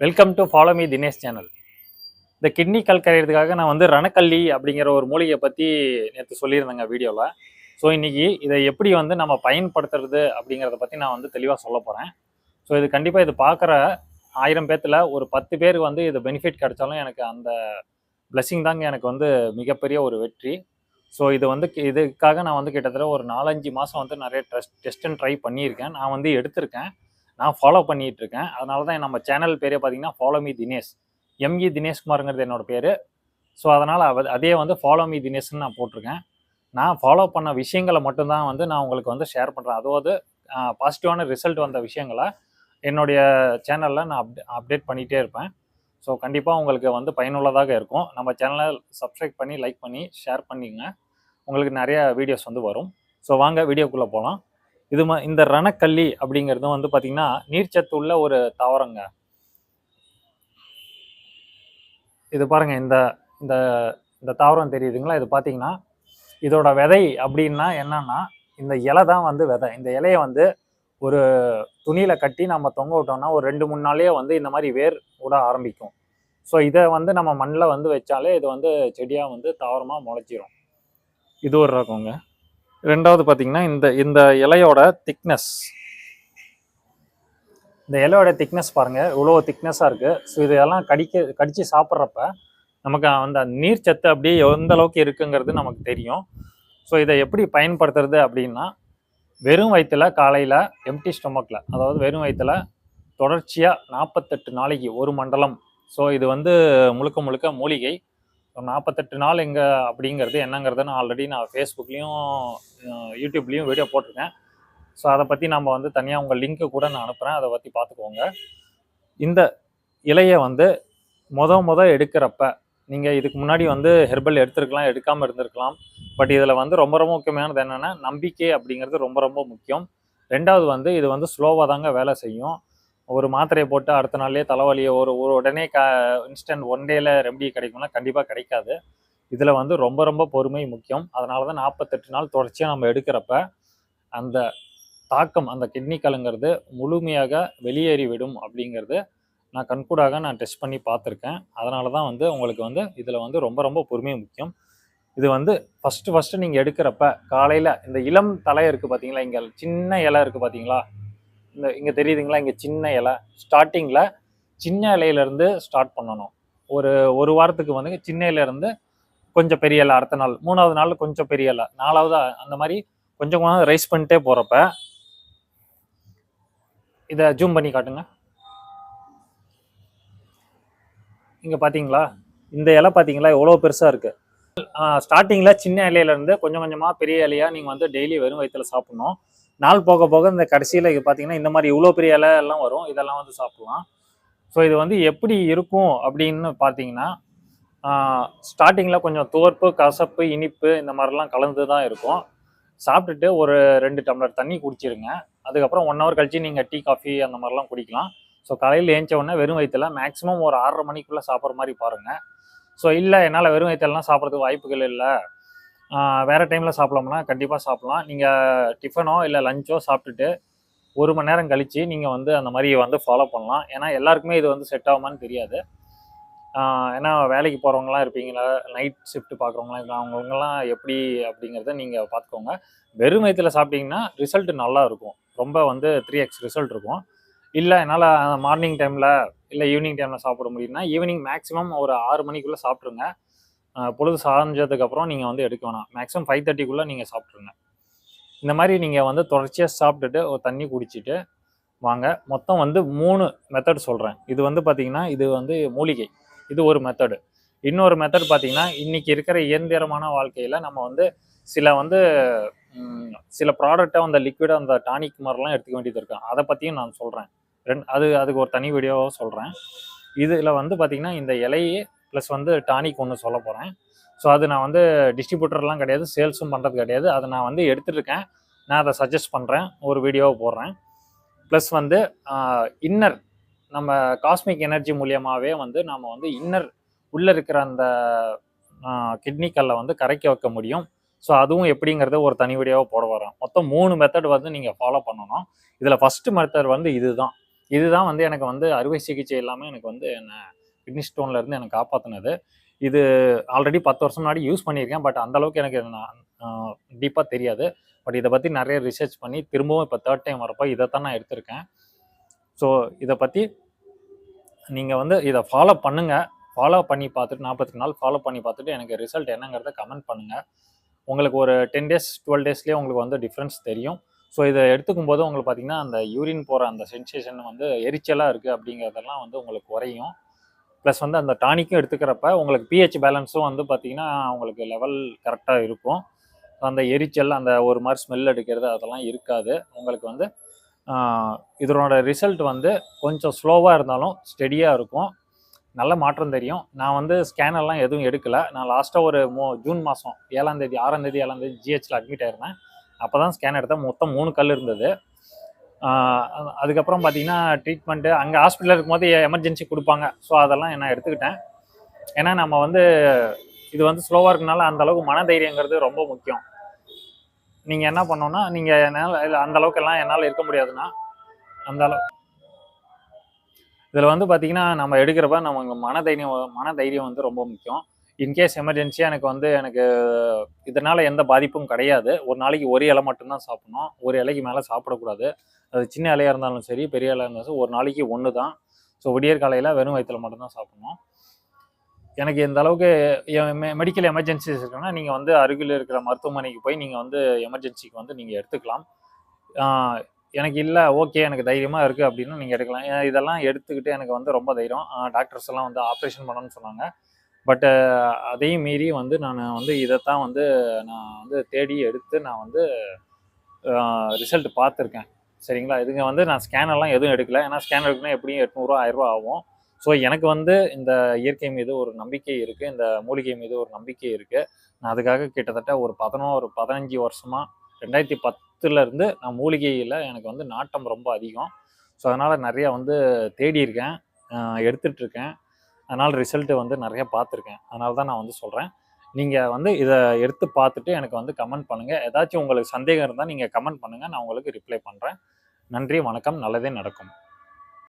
Welcome to follow me Dinesh channel இந்த kidney கல் கரையிறதுக்காக நான் வந்து ரணக்கல்லி அப்படிங்கிற ஒரு மூலிகையை பற்றி நேற்று சொல்லியிருந்தேங்க வீடியோவில் ஸோ இன்றைக்கி இதை எப்படி வந்து நம்ம பயன்படுத்துறது அப்படிங்கிறத பற்றி நான் வந்து தெளிவாக சொல்ல போகிறேன் ஸோ இது கண்டிப்பாக இது பார்க்குற ஆயிரம் பேர்த்தில் ஒரு பத்து பேர் வந்து இது பெனிஃபிட் கிடைச்சாலும் எனக்கு அந்த பிளஸ்ஸிங் தாங்க எனக்கு வந்து மிகப்பெரிய ஒரு வெற்றி. ஸோ இது வந்து கி- இதுக்காக நான் வந்து கிட்டத்தட்ட ஒரு நாலஞ்சு மாதம் வந்து நிறைய ட்ரெஸ் டெஸ்ட் அண்ட் ட்ரை பண்ணியிருக்கேன். நான் வந்து எடுத்திருக்கேன். நான் ஃபாலோ பண்ணிகிட்டு இருக்கேன் அதனால தான் நம்ம சேனல் பேரே பார்த்தீங்கன்னா follow me Dinesh. M E தினேஷ்குமாருங்கிறது என்னோட பேர். ஸோ அதனால் அதே வந்து ஃபாலோ மீ தினேஷ்னு நான் போட்டிருக்கேன். நான் ஃபாலோ பண்ண விஷயங்களை மட்டும்தான் வந்து நான் உங்களுக்கு வந்து ஷேர் பண்ணுறேன் அதாவது பாசிட்டிவான ரிசல்ட் வந்த விஷயங்களை என்னுடைய சேனலில் நான் அப்டே அப்டேட் பண்ணிகிட்டே இருப்பேன். ஸோ கண்டிப்பாக உங்களுக்கு வந்து பயனுள்ளதாக இருக்கும். நம்ம சேனலை சப்ஸ்கிரைப் பண்ணி லைக் பண்ணி ஷேர் பண்ணிங்க. உங்களுக்கு நிறைய வீடியோஸ் வந்து வரும். ஸோ வாங்க வீடியோக்குள்ளே போகலாம் இது மா இந்த ரணக்கல்லி அப்படிங்கிறதும் வந்து பார்த்திங்கன்னா நீர்ச்சத்து உள்ள ஒரு தாவரங்க. இது பாருங்க இந்த இந்த இந்த தாவரம் தெரியுதுங்களா? இது பார்த்தீங்கன்னா இதோட விதை அப்படின்னா என்னன்னா இந்த இலை தான் வந்து விதை. இந்த இலையை வந்து ஒரு துணியில் கட்டி நம்ம தொங்க விட்டோம்னா ஒரு ரெண்டு மூணு நாளையே வந்து இந்த மாதிரி வேர் விட ஆரம்பிக்கும். ஸோ இதை வந்து நம்ம மண்ணில் வந்து வச்சாலே இது வந்து செடியாக வந்து தாவரமாக முளைச்சிரும். இது ஒரு ரகங்க. ரெண்டாவது பார்த்தீங்கன்னா இந்த இந்த இலையோட திக்னஸ் இந்த இலையோட திக்னஸ் பாருங்கள் இவ்வளோ திக்னஸாக இருக்குது ஸோ இதெல்லாம் கடிக்க கடித்து சாப்பிட்றப்ப நமக்கு அந்த நீர் சத்து அப்படியே எந்த அளவுக்கு இருக்குங்கிறது நமக்கு தெரியும். ஸோ இதை எப்படி பயன்படுத்துறது அப்படின்னா வெறும் வயிற்றுல காலையில் எம்டி ஸ்டொமக்கில் அதாவது வெறும் வயிற்றுல தொடர்ச்சியாக நாற்பத்தெட்டு நாளைக்கு ஒரு மண்டலம். ஸோ இது வந்து முழுக்க முழுக்க மூலிகை. நாற்பத்தெட்டு நாள் எங்கே அப்படிங்கிறது என்னங்கிறத நான் ஆல்ரெடி நான் ஃபேஸ்புக்லேயும் யூடியூப்லேயும் வீடியோ போட்டிருக்கேன். ஸோ அதை பற்றி நம்ம வந்து தனியாக உங்கள் லிங்க்கு கூட நான் அனுப்புகிறேன் அதை பற்றி பார்த்துக்கோங்க. இந்த இலையை வந்து முத முத எடுக்கிறப்ப நீங்கள் இதுக்கு முன்னாடி வந்து ஹெர்பல் எடுத்துருக்கலாம் எடுக்காமல் இருந்திருக்கலாம். பட் இதில் வந்து ரொம்ப ரொம்ப முக்கியமானது என்னென்னா நம்பிக்கை அப்படிங்கிறது ரொம்ப ரொம்ப முக்கியம். ரெண்டாவது வந்து இது வந்து ஸ்லோவாக தாங்க வேலை செய்யும். ஒரு மாத்திரையை போட்டு அடுத்த நாள்லேயே தலைவலியை ஒரு ஒரு உடனே க இன்ஸ்டன்ட் ஒன் டேயில் ரெமடி கிடைக்கும்னா கண்டிப்பாக கிடைக்காது. இதில் வந்து ரொம்ப ரொம்ப பொறுமை முக்கியம். அதனால தான் நாற்பத்தெட்டு நாள் தொடர்ச்சியாக நம்ம எடுக்கிறப்ப அந்த தாக்கம் அந்த கிட்னி கலங்கிறது முழுமையாக வெளியேறி விடும் அப்படிங்கிறது நான் கண்கூடாக நான் டெஸ்ட் பண்ணி பார்த்துருக்கேன். அதனால தான் வந்து உங்களுக்கு வந்து இதில் வந்து ரொம்ப ரொம்ப பொறுமை முக்கியம். இது வந்து ஃபஸ்ட்டு ஃபஸ்ட்டு நீங்கள் எடுக்கிறப்ப காலையில் இந்த இளம் தலை இருக்குது பார்த்தீங்களா இங்கே சின்ன இலை இருக்குது பார்த்தீங்களா இந்த இங்கே தெரியுதுங்களா? இங்கே சின்ன இலை. ஸ்டார்டிங்கில் சின்ன இலையிலேருந்து ஸ்டார்ட் பண்ணணும். ஒரு ஒரு வாரத்துக்கு வந்து சின்ன இலையிலேருந்து கொஞ்சம் பெரிய இலை அடுத்த நாள். மூணாவது நாள் கொஞ்சம் பெரிய இலை. நாலாவது அந்த மாதிரி கொஞ்சம் கொஞ்சம் ரைஸ் பண்ணிட்டே போகிறப்ப இதை ஜூம் பண்ணி காட்டுங்க. இங்கே பார்த்தீங்களா இந்த இலை பார்த்தீங்களா எவ்வளோ பெருசாக இருக்குது ஸ்டார்டிங்கில் சின்ன இலையிலேருந்து கொஞ்சம் கொஞ்சமாக பெரிய இலையாக நீங்கள் வந்து டெய்லி வெறும் வயிற்றுல சாப்பிட்ணும். நாள் போக போக இந்த கடைசியில் இது பார்த்தீங்கன்னா இந்த மாதிரி இவ்வளோ பெரிய இலை எல்லாம் வரும். இதெல்லாம் வந்து சாப்பிடலாம். ஸோ இது வந்து எப்படி இருக்கும் அப்படின்னு பார்த்தீங்கன்னா ஸ்டார்டிங்கில் கொஞ்சம் துவர்ப்பு கசப்பு இனிப்பு இந்த மாதிரிலாம் கலந்து தான் இருக்கும். சாப்பிட்டுட்டு ஒரு ரெண்டு டம்ளர் தண்ணி குடிச்சிருங்க. அதுக்கப்புறம் ஒன் ஹவர் கழிச்சு நீங்கள் டீ காஃபி அந்த மாதிரிலாம் குடிக்கலாம். ஸோ காலையில் ஏஞ்ச உடனே வெறும் வயிற்றுல மேக்ஸிமம் ஒரு ஆறரை மணிக்குள்ளே சாப்பிட்ற மாதிரி பாருங்கள் ஸோ இல்லை என்னால் வெறும் வயிற்றுலாம் சாப்பிட்றதுக்கு வாய்ப்புகள் இல்லை. வேறு டைமில் சாப்பிட்லாம்னா கண்டிப்பாக சாப்பிட்லாம். நீங்கள் டிஃபனோ இல்லை லஞ்சோ சாப்பிட்டுட்டு ஒரு மணி நேரம் கழித்து நீங்கள் வந்து அந்த மாதிரி வந்து ஃபாலோ பண்ணலாம். ஏன்னா எல்லாருக்குமே இது வந்து செட் ஆகுமான்னு தெரியாது. ஏன்னா வேலைக்கு போகிறவங்களாம் இருப்பீங்களா? நைட் ஷிஃப்ட் பார்க்குறவங்களாம் இருக்காங்க. அவங்கவுங்கலாம் எப்படி அப்படிங்கிறத நீங்கள் பார்த்துக்கோங்க வெறும் வயத்தில் சாப்பிட்டீங்கன்னா ரிசல்ட் நல்லா இருக்கும். ரொம்ப வந்து த்ரீ எக்ஸ் ரிசல்ட் இருக்கும். இல்லை என்னால் மார்னிங் டைமில் இல்லை ஈவினிங் டைமில் சாப்பிட முடியும்னா ஈவினிங் மேக்ஸிமம் ஒரு ஆறு மணிக்குள்ளே சாப்பிட்ருங்க பொழுது சார்ந்ததுக்கப்புறம் நீங்கள் வந்து எடுக்க வேணாம். மேக்ஸிமம் ஃபைவ் தேர்ட்டிக்குள்ளே நீங்கள் சாப்பிட்ருங்க இந்த மாதிரி நீங்கள் வந்து தொடர்ச்சியாக சாப்பிட்டுட்டு ஒரு தண்ணி குடிச்சிட்டு வாங்க. மொத்தம் வந்து மூணு மெத்தட் சொல்கிறேன் இது வந்து பார்த்திங்கன்னா இது வந்து மூலிகை. இது ஒரு மெத்தடு இன்னொரு மெத்தட் பார்த்தீங்கன்னா இன்றைக்கி இருக்கிற இயந்திரமான வாழ்க்கையில் நம்ம வந்து சில வந்து சில ப்ராடக்டாக அந்த லிக்விடாக அந்த டானிக் மாதிரிலாம் எடுத்துக்க வேண்டியது இருக்கும் அதை பற்றியும் நான் சொல்கிறேன் ரெண்டு அது அதுக்கு ஒரு தனி வீடியோவாக சொல்கிறேன் இதில் வந்து பார்த்திங்கன்னா இந்த இலையே ப்ளஸ் வந்து டானிக் ஒன்று சொல்ல போகிறேன் ஸோ அது நான் வந்து டிஸ்ட்ரிபியூட்டர்லாம் கிடையாது சேல்ஸும் பண்ணுறது கிடையாது. அதை நான் வந்து எடுத்துருக்கேன் நான் அதை சஜஸ்ட் பண்ணுறேன் ஒரு வீடியோவை போடுறேன். ப்ளஸ் வந்து இன்னர் நம்ம காஸ்மிக் எனர்ஜி மூலியமாகவே வந்து நம்ம வந்து இன்னர் உள்ளே இருக்கிற அந்த கிட்னிக்கல்லை வந்து கரைக்க வைக்க முடியும். ஸோ அதுவும் எப்படிங்கிறத ஒரு தனி வீடியோவாக போட வரேன் மொத்தம் மூணு மெத்தட் வந்து நீங்கள் ஃபாலோ பண்ணணும். இதில் ஃபஸ்ட்டு மெத்தட் வந்து இதுதான். இதுதான் வந்து எனக்கு வந்து அறுவை சிகிச்சை எல்லாமே எனக்கு வந்து என்ன கிட்னி ஸ்டோன்லேருந்து எனக்கு காப்பாற்றினது இது ஆல்ரெடி பத்து வருஷம் முன்னாடி யூஸ் பண்ணியிருக்கேன். பட் அந்த அளவுக்கு எனக்கு டீப்பாக தெரியாது. பட் இதை பற்றி நிறைய ரிசர்ச் பண்ணி திரும்பவும் இப்போ தேர்ட் டைம் வரப்போ இதை தான் நான் எடுத்திருக்கேன். ஸோ இதை பற்றி நீங்கள் வந்து இதை ஃபாலோ பண்ணுங்கள் ஃபாலோ பண்ணி பார்த்துட்டு நாற்பத்தி நாள் ஃபாலோ பண்ணி பார்த்துட்டு எனக்கு ரிசல்ட் என்னங்கிறத கமெண்ட் பண்ணுங்கள் உங்களுக்கு ஒரு டென் டேஸ் டுவெல் டேஸ்லேயே உங்களுக்கு வந்து டிஃப்ரென்ஸ் தெரியும். ஸோ இதை எடுத்துக்கும் போது உங்களுக்கு பார்த்திங்கன்னா அந்த யூரின் போகிற அந்த சென்சேஷன் வந்து எரிச்சலாக இருக்குது அப்படிங்கிறதெல்லாம் வந்து உங்களுக்கு குறையும். ப்ளஸ் வந்து அந்த டானிக்கும் எடுத்துக்கிறப்ப உங்களுக்கு பிஹெச் பேலன்ஸும் வந்து பார்த்தீங்கன்னா உங்களுக்கு லெவல் கரெக்டாக இருக்கும். அந்த எரிச்சல் அந்த ஒரு மாதிரி ஸ்மெல் அடிக்கிறது அதெல்லாம் இருக்காது. உங்களுக்கு வந்து இதனோட ரிசல்ட் வந்து கொஞ்சம் ஸ்லோவாக இருந்தாலும் ஸ்டெடியாக இருக்கும். நல்ல மாற்றம் தெரியும். நான் வந்து ஸ்கேனர்லாம் எதுவும் எடுக்கலை. நான் லாஸ்ட்டாக ஒரு மோ ஜூன் மாதம் ஏழாந்தேதி ஆறாந்தேதி ஏழாந்தேதி ஜிஹெச்சில் அட்மிட் ஆயிருந்தேன். அப்போ தான் ஸ்கேன் எடுத்தேன். மொத்தம் மூணு கல் இருந்தது. அதுக்கப்புறம் பார்த்தீங்கன்னா ட்ரீட்மெண்ட்டு அங்கே ஹாஸ்பிட்டலில் இருக்கும்போது எமர்ஜென்சி கொடுப்பாங்க. ஸோ அதெல்லாம் நான் எடுத்துக்கிட்டேன். ஏன்னா நம்ம வந்து இது வந்து ஸ்லோவாக இருக்கனால அந்த அளவுக்கு மனதைரியங்கிறது ரொம்ப முக்கியம். நீங்கள் என்ன பண்ணோன்னா நீங்கள் என்னால் இல்லை அந்த எல்லாம் என்னால் இருக்க முடியாதுன்னா அந்த அளவு இதில் வந்து பார்த்திங்கன்னா நம்ம எடுக்கிறப்ப நமக்கு மனதைரியம் மனதைரியம் வந்து ரொம்ப முக்கியம். இன்கேஸ் எமர்ஜென்சியாக எனக்கு வந்து எனக்கு இதனால் எந்த பாதிப்பும் கிடையாது. ஒரு நாளைக்கு ஒரு இலை மட்டும்தான் சாப்பிடணும். ஒரு இலைக்கு மேலே சாப்பிடக்கூடாது. அது சின்ன இலையாக இருந்தாலும் சரி பெரிய இலையாக இருந்தாலும் சரி ஒரு நாளைக்கு ஒன்று தான் ஸோ விடியற் காலையில் வெறும் வயிற்றில் மட்டும்தான் சாப்பிடணும். எனக்கு இந்த அளவுக்கு மெடிக்கல் எமர்ஜென்சிஸ் இருக்குன்னா நீங்கள் வந்து அருகில் இருக்கிற மருத்துவமனைக்கு போய் நீங்கள் வந்து எமர்ஜென்சிக்கு வந்து நீங்கள் எடுத்துக்கலாம். எனக்கு இல்லை ஓகே எனக்கு தைரியமாக இருக்குது அப்படின்னு நீங்கள் எடுக்கலாம். இதெல்லாம் எடுத்துக்கிட்டு எனக்கு வந்து ரொம்ப தைரியம். டாக்டர்ஸ் எல்லாம் வந்து ஆப்ரேஷன் பண்ணணும்னு சொன்னாங்க. பட் uh, அதையும் மீறி வந்து நான் வந்து இதைத்தான் வந்து நான் வந்து தேடி எடுத்து நான் வந்து ரிசல்ட் பார்த்துருக்கேன். சரிங்களா? இதுங்க வந்து நான் ஸ்கேனர்லாம் எதுவும் எடுக்கல. ஏன்னா ஸ்கேன் எடுக்கணும் எப்படியும் எட்நூறுவா ஆயிரரூவா ஆகும். ஸோ எனக்கு வந்து இந்த இயற்கை மீது ஒரு நம்பிக்கை இருக்குது இந்த மூலிகை மீது ஒரு நம்பிக்கை இருக்குது நான் அதுக்காக கிட்டத்தட்ட ஒரு பதினோரு பதினஞ்சு வருஷமாக ரெண்டாயிரத்தி பத்துலேருந்து நான் மூலிகையில் எனக்கு வந்து நாட்டம் ரொம்ப அதிகம். ஸோ அதனால் நிறையா வந்து தேடி இருக்கேன் அதனால் ரிசல்ட்டு வந்து நிறைய பார்த்துருக்கேன். அதனால தான் நான் வந்து சொல்கிறேன் நீங்கள் வந்து இதை எடுத்து பார்த்துட்டு எனக்கு வந்து கமெண்ட் பண்ணுங்கள் ஏதாச்சும் உங்களுக்கு சந்தேகம் இருந்தால் நீங்கள் கமெண்ட் பண்ணுங்கள் நான் உங்களுக்கு ரிப்ளை பண்ணுறேன் நன்றி வணக்கம். நல்லதே நடக்கும்.